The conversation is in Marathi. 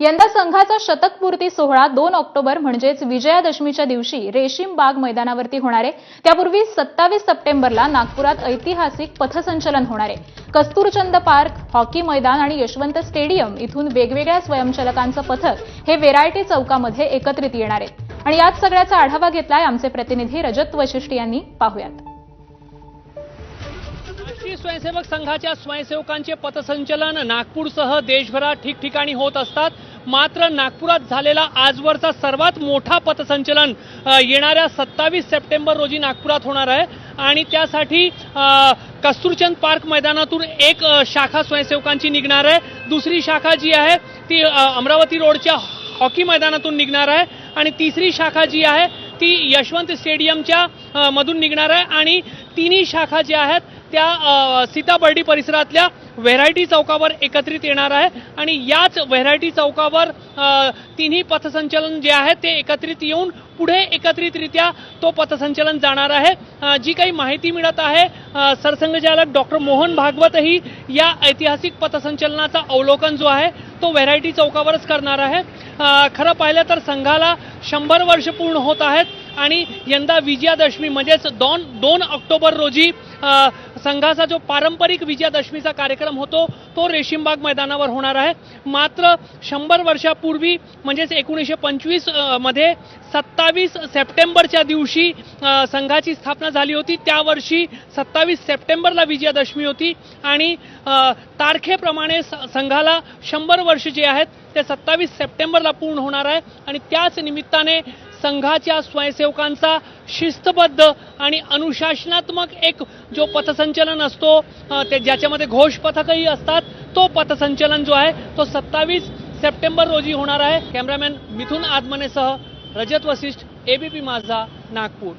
यंदा संघाचा शतकपूर्ती सोहळा दोन ऑक्टोबर म्हणजेच विजयादशमीच्या दिवशी रेशीम बाग मैदानावरती होणार आहे. त्यापूर्वी सत्तावीस सप्टेंबरला नागपुरात ऐतिहासिक पथसंचलन होणार आहे. कस्तुरचंद पार्क हॉकी मैदान आणि यशवंत स्टेडियम इथून वेगवेगळ्या स्वयंचलकांचं पथक हे वेरायटी चौकामध्ये एकत्रित येणार आहे. आणि याच सगळ्याचा आढावा घेतलाय आमचे प्रतिनिधी रजत वशिष्ठी यांनी. पाहुयात. राष्ट्रीय स्वयंसेवक संघाच्या स्वयंसेवकांचे पथसंचलन नागपूरसह देशभरात ठिकठिकाणी होत असतात. मात्र नागपुरात झालेला आजवरचा सर्वात मोठा पथसंचलन येणाऱ्या सत्तावीस सप्टेंबर रोजी नागपुरात होणार आहे. आणि त्यासाठी कस्तुरचंद पार्क मैदानातून एक शाखा स्वयंसेवकांची निघणार आहे. दुसरी शाखा जी आहे ती अमरावती रोडच्या हॉकी मैदानातून निघणार आहे. आणि तिसरी शाखा जी आहे ती यशवंत स्टेडियमच्या मधून निघणार आहे. आणि तिन्ही शाखा ज्या आहेत त्या सीताबर्डी परिसरातल्या व्हेरायटी चौकावर एकत्रित येणार आहे आणि याच व्हेरायटी चौकावर तिन्ही पथसंचलन जे आहे ते एकत्रित येऊन पुढे एकत्रितरित्या तो पथसंचलन जाणार आहे. जी काही माहिती मिळत आहे सरसंघचालक डॉक्टर मोहन भागवतही या ऐतिहासिक पथसंचलनाचा अवलोकन जो आहे तो व्हेरायटी चौकावरच करणार आहे. खरं पाहिलं तर संघाला शंभर वर्ष पूर्ण होत आहेत आणि यंदा विजयादशमी म्हणजेच दोन दोन ऑक्टोबर रोजी संघाचा जो पारंपरिक विजयादशमीचा कार्यक्रम होतो तो रेशीमबाग मैदानावर होणार आहे. मात्र शंभर वर्षापूर्वी म्हणजेच एकोणीसशे पंचवीसमध्ये सत्तावीस सप्टेंबरच्या दिवशी संघाची स्थापना झाली होती. त्या वर्षी सत्तावीस सप्टेंबरला विजयादशमी होती आणि तारखेप्रमाणे स- संघाला शंभर वर्ष जे आहेत ते सत्तावीस सप्टेंबरला पूर्ण होणार आहे. आणि त्याच निमित्ताने संघाच्या स्वयंसेवकांचा शिस्तबद्ध आणि अनुशासनात्मक एक जो पथसंचलन असतो ते ज्याच्यामध्ये घोष पथकही असतात तो पथसंचलन जो आहे तो सत्तावीस सप्टेंबर रोजी होणार आहे. कॅमेरामॅन मिथुन आदमनेसह रजत वसिष्ठ एबीपी माझा नागपूर.